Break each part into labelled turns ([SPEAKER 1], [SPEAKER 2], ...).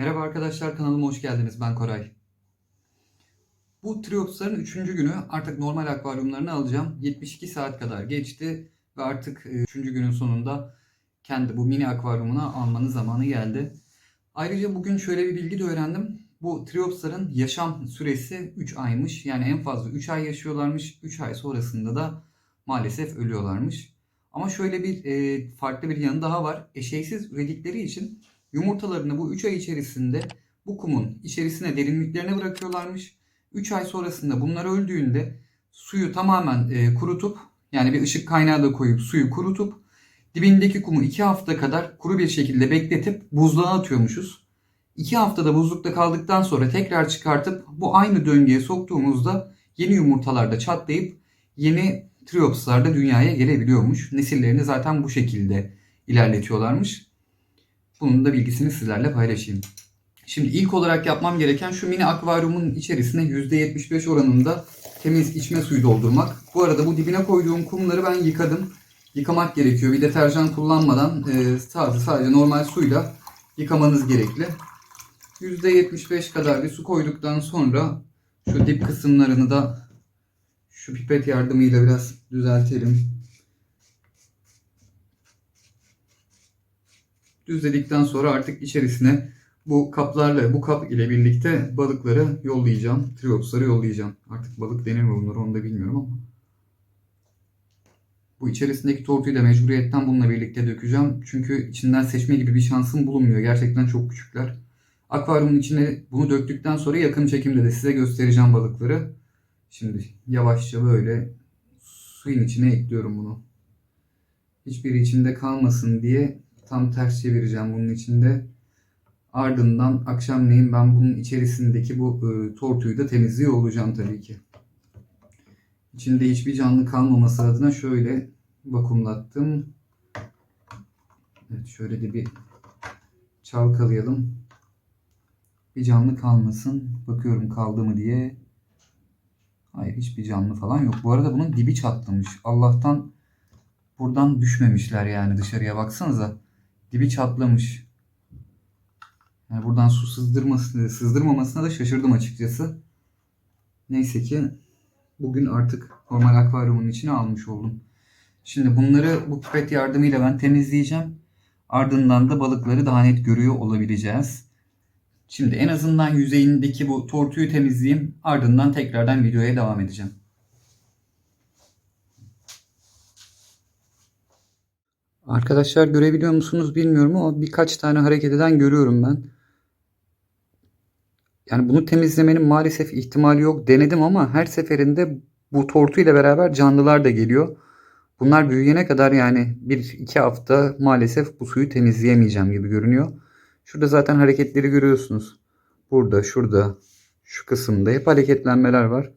[SPEAKER 1] Merhaba arkadaşlar kanalıma hoş geldiniz. Ben Koray. Bu Triops'ların 3. günü artık normal akvaryumlarını alacağım. 72 saat kadar geçti ve artık 3. günün sonunda kendi bu mini akvaryumuna almanın zamanı geldi. Ayrıca bugün şöyle bir bilgi de öğrendim. Bu Triops'ların yaşam süresi 3 aymış. Yani en fazla 3 ay yaşıyorlarmış. 3 ay sonrasında da maalesef ölüyorlarmış. Ama şöyle bir e, farklı bir yanı daha var. Eşeysiz üredikleri için Yumurtalarını bu 3 ay içerisinde bu kumun içerisine derinliklerine bırakıyorlarmış. 3 ay sonrasında bunlar öldüğünde suyu tamamen e, kurutup yani bir ışık kaynağı da koyup suyu kurutup dibindeki kumu 2 hafta kadar kuru bir şekilde bekletip buzluğa atıyormuşuz. 2 haftada buzlukta kaldıktan sonra tekrar çıkartıp bu aynı döngüye soktuğumuzda yeni yumurtalarda çatlayıp yeni triopslarda dünyaya gelebiliyormuş. Nesillerini zaten bu şekilde ilerletiyorlarmış. Bunun da bilgisini sizlerle paylaşayım. Şimdi ilk olarak yapmam gereken şu mini akvaryumun içerisine %75 oranında temiz içme suyu doldurmak. Bu arada bu dibine koyduğum kumları ben yıkadım. Yıkamak gerekiyor. Bir deterjan kullanmadan e, sadece, sadece normal suyla yıkamanız gerekli. %75 kadar bir su koyduktan sonra şu dip kısımlarını da şu pipet yardımıyla biraz düzeltelim. Düzledikten sonra artık içerisine bu kaplarla bu kap ile birlikte balıkları yollayacağım. Triopsları yollayacağım. Artık balık denir mi bunları onu da bilmiyorum ama. Bu içerisindeki tortuyu da mecburiyetten bununla birlikte dökeceğim. Çünkü içinden seçme gibi bir şansım bulunmuyor. Gerçekten çok küçükler. Akvaryumun içine bunu döktükten sonra yakın çekimde de size göstereceğim balıkları. Şimdi yavaşça böyle suyun içine ekliyorum bunu. Hiçbiri içinde kalmasın diye tam ters çevireceğim bunun içinde. Ardından akşamleyin ben bunun içerisindeki bu e, tortuyu da temizliyor olacağım tabii ki. İçinde hiçbir canlı kalmaması adına şöyle vakumlattım. Evet şöyle de bir çalkalayalım. Bir canlı kalmasın. Bakıyorum kaldı mı diye. Hayır hiçbir canlı falan yok. Bu arada bunun dibi çatlamış. Allah'tan buradan düşmemişler yani dışarıya baksanıza dibi çatlamış. Yani buradan su sızdırması, sızdırmamasına da şaşırdım açıkçası. Neyse ki bugün artık normal akvaryumun içine almış oldum. Şimdi bunları bu pipet yardımıyla ben temizleyeceğim. Ardından da balıkları daha net görüyor olabileceğiz. Şimdi en azından yüzeyindeki bu tortuyu temizleyeyim. Ardından tekrardan videoya devam edeceğim. Arkadaşlar görebiliyor musunuz bilmiyorum ama birkaç tane hareket eden görüyorum ben. Yani bunu temizlemenin maalesef ihtimali yok. Denedim ama her seferinde bu tortu ile beraber canlılar da geliyor. Bunlar büyüyene kadar yani bir iki hafta maalesef bu suyu temizleyemeyeceğim gibi görünüyor. Şurada zaten hareketleri görüyorsunuz. Burada, şurada, şu kısımda hep hareketlenmeler var.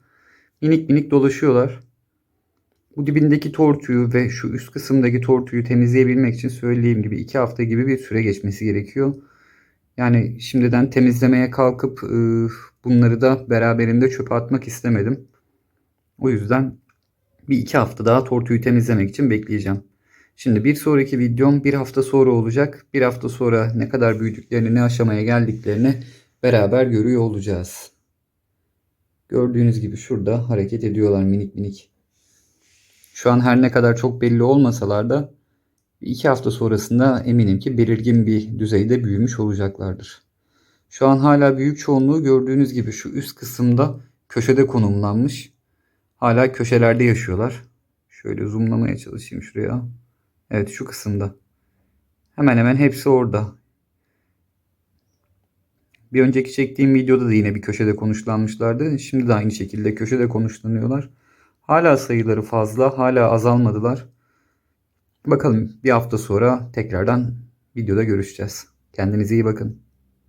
[SPEAKER 1] Minik minik dolaşıyorlar. Bu dibindeki tortuyu ve şu üst kısımdaki tortuyu temizleyebilmek için söylediğim gibi 2 hafta gibi bir süre geçmesi gerekiyor. Yani şimdiden temizlemeye kalkıp ıı, bunları da beraberinde çöpe atmak istemedim. O yüzden bir iki hafta daha tortuyu temizlemek için bekleyeceğim. Şimdi bir sonraki videom bir hafta sonra olacak. Bir hafta sonra ne kadar büyüdüklerini, ne aşamaya geldiklerini beraber görüyor olacağız. Gördüğünüz gibi şurada hareket ediyorlar minik minik. Şu an her ne kadar çok belli olmasalar da iki hafta sonrasında eminim ki belirgin bir düzeyde büyümüş olacaklardır. Şu an hala büyük çoğunluğu gördüğünüz gibi şu üst kısımda köşede konumlanmış. Hala köşelerde yaşıyorlar. Şöyle zoomlamaya çalışayım şuraya. Evet şu kısımda. Hemen hemen hepsi orada. Bir önceki çektiğim videoda da yine bir köşede konuşlanmışlardı. Şimdi de aynı şekilde köşede konuşlanıyorlar. Hala sayıları fazla, hala azalmadılar. Bakalım bir hafta sonra tekrardan videoda görüşeceğiz. Kendinize iyi bakın.